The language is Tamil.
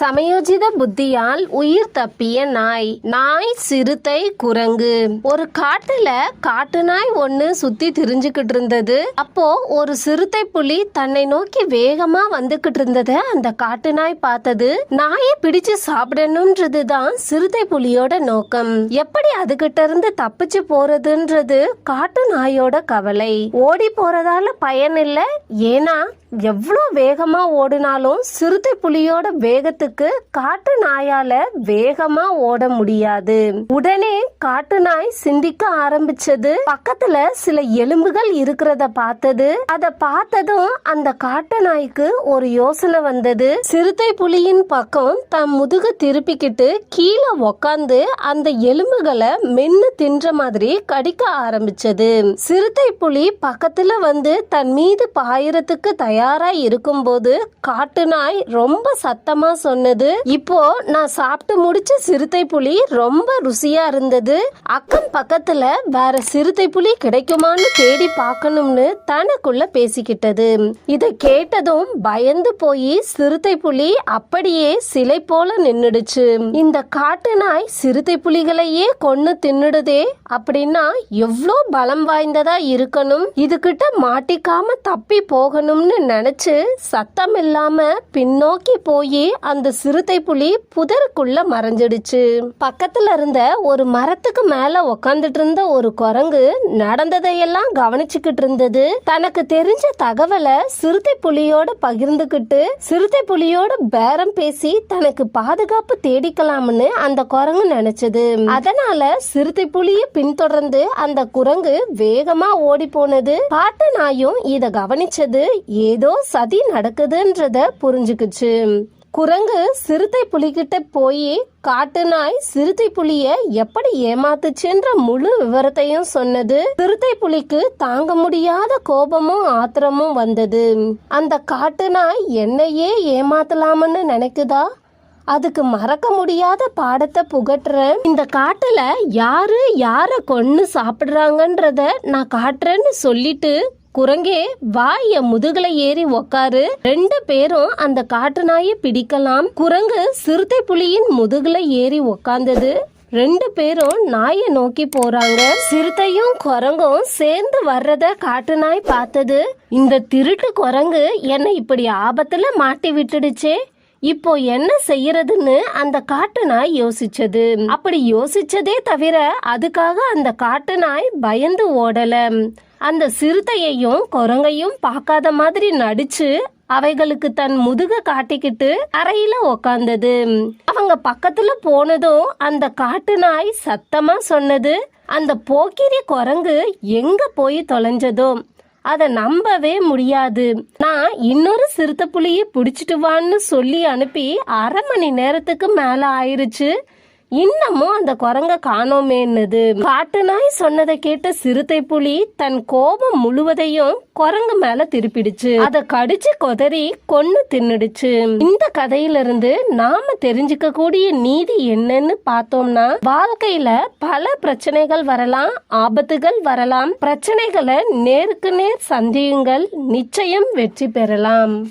சமயோஜித புத்தியால் உயிர் தப்பிய நாய். நாய் சிறுத்தை குரங்கு. ஒரு காட்டுல காட்டு நாய் ஒண்ணு சுத்தி திரிஞ்சுக்கிட்டு இருந்தது. அப்போ ஒரு சிறுத்தை புலி தன்னை நோக்கி வேகமா வந்துகிட்டு இருந்தத அந்த காட்டு நாய் பார்த்தது. நாயை பிடிச்சு சாப்பிடணும்ன்றது தான் சிறுத்தை புலியோட நோக்கம். எப்படி அதுகிட்ட இருந்து தப்பிச்சு போறதுன்றது காட்டு நாயோட கவலை. ஓடி போறதால பயன் இல்லை ஏன்னா எவ்வளோ வேகமா ஓடினாலும் சிறுத்தை புலியோட வேகத்துக்கு காட்டு நாயால வேகமா ஓட முடியாது. உடனே காட்டு நாய் சிந்திக்க ஆரம்பிச்சது. பக்கத்துல சில எலும்புகள் இருக்கிறத பார்த்தது. அத பார்த்ததும் அந்த காட்டு நாய்க்கு ஒரு யோசனை வந்தது. சிறுத்தை புலியின் பக்கம் தம் முதுக திருப்பிக்கிட்டு கீழே உக்காந்து அந்த எலும்புகளை மென்னு தின்ற மாதிரி கடிக்க ஆரம்பிச்சது. சிறுத்தை புலி பக்கத்துல வந்து தன் மீது பாயறதுக்கு தயாரா இருக்கும்போது காட்டு நாய் ரொம்ப சத்தமா சொன்ன சொன்னது? இப்போ நான் சாப்பிட்டு முடிச்ச சிறுத்தை புலி ரொம்ப ருசியா இருந்தது. அக்கம் பக்கத்துல வேற சிறுத்தை புலி கிடைக்குமான்னு தேடி பார்க்கணும்னு தனக்குள்ள பேசிக்கிட்டது. இதை கேட்டதும் பயந்து போய் சிறுத்தை புலி அப்படியே சிலை போல நின்னுடுச்சு. இந்த காட்டு நாய் சிறுத்தை புலிகளையே கொன்னு தின்னுடுதே அப்படின்னா எவ்வளோ பலம் வாய்ந்ததா இருக்கணும்? இதுகிட்ட மாட்டிக்காம தப்பி போகணும்னு நினைச்சு சத்தம் இல்லாம பின்னோக்கி போய் அந்த சிறுத்தை புலி புதருக்குள்ள மறைஞ்சிடுச்சு. பக்கத்துல இருந்த ஒரு மரத்துக்கு மேல உக்காந்துட்டு இருந்த ஒரு குரங்கு நடந்ததையெல்லாம் கவனிச்சுக்கிட்டு இருந்தது. தனக்கு தெரிஞ்ச தகவலை சிறுத்தை புலியோட பகிர்ந்துகிட்டு சிறுத்தை புலியோட பேரம் பேசி தனக்கு பாதுகாப்பு தேடிக்கலாம்னு அந்த குரங்கு நினைச்சது. அதனால சிறுத்தை புலிய பின்தொடர்ந்து அந்த குரங்கு வேகமா ஓடி போனது பாட்டு நாயும் இத கவனிச்சது. ஏதோ சதி நடக்குதுன்றத புரிஞ்சுக்குச்சு. குரங்கு சிறுத்தை புலிகிட்ட போய் காட்டு நாய் சிறுத்தை புலிய எப்படி ஏமாத்துச்சுன்ற முழு விவரத்தையும் சொன்னது. சிறுத்தை புலிக்கு தாங்க முடியாத கோபமும் ஆத்திரமும் வந்தது. அந்த காட்டு நாய் என்னையே ஏமாத்தலாம்னு நினைக்குதா? அதுக்கு மறக்க முடியாத பாடத்தை புகட்டுறேன். இந்த காட்டுல யாரு யார கொன்னு சாப்பிடுறாங்கன்றத நான் காட்டுறேன்னு சொல்லிட்டு குரங்கே வா என் முதுகுல ஏறி உக்காரு. ரெண்டு பேரும் அந்த காட்டு நாயை பிடிக்கலாம். குரங்கு சிறுத்தை புலியின் முதுகுல ஏறி உக்காந்தது. ரெண்டு பேரும் நாயை நோக்கி போறாங்க. சிறுத்தையும் குரங்கும் சேர்ந்து வர்றத காட்டு நாய் பார்த்தது. இந்த திருட்டு குரங்கு என்னை இப்படி ஆபத்துல மாட்டி விட்டுடுச்சே. இப்போ என்ன செய்யறதுன்னு அந்த காட்டு நாய் யோசிச்சது. அப்படி யோசிச்சதே தவிர அதுக்காக அந்த காட்டு நாய் பயந்து ஓடல. அந்த சிறுத்தையையும் குரங்கையும் பார்க்காத மாதிரி நடிச்சு அவைகளுக்கு தன் முதுக காட்டிக்கிட்டு அறையில உக்காந்தது. அவங்க பக்கத்துல போனதும் அந்த காட்டு நாய் சத்தமா சொன்னது. அந்த போக்கிரி குரங்கு எங்க போய் தொலைஞ்சதோ அதை நம்பவே முடியாது. நான் இன்னொரு சிறுத்தை புலியை பிடிச்சிட்டு வான்னு சொல்லி அனுப்பி அரை மணி நேரத்துக்கு மேல ஆயிருச்சு. இன்னமும் அந்த குரங்க காணோமேன்னுது. காட்டு நாய் சொன்னதை கேட்ட சிறுத்தை புலி தன் கோபம் முழுவதையும் குரங்கு மேல திருப்பிடுச்சு. அத கடிச்சு கொதறி கொன்னு தின்னுடுச்சு. இந்த கதையிலிருந்து நாம தெரிஞ்சுக்க கூடிய நீதி என்னன்னு பார்த்தோம்னா வாழ்க்கையில பல பிரச்சனைகள் வரலாம் ஆபத்துகள் வரலாம். பிரச்சனைகளை நேருக்கு நேர் சந்தியுங்கள் நிச்சயம் வெற்றி பெறலாம்.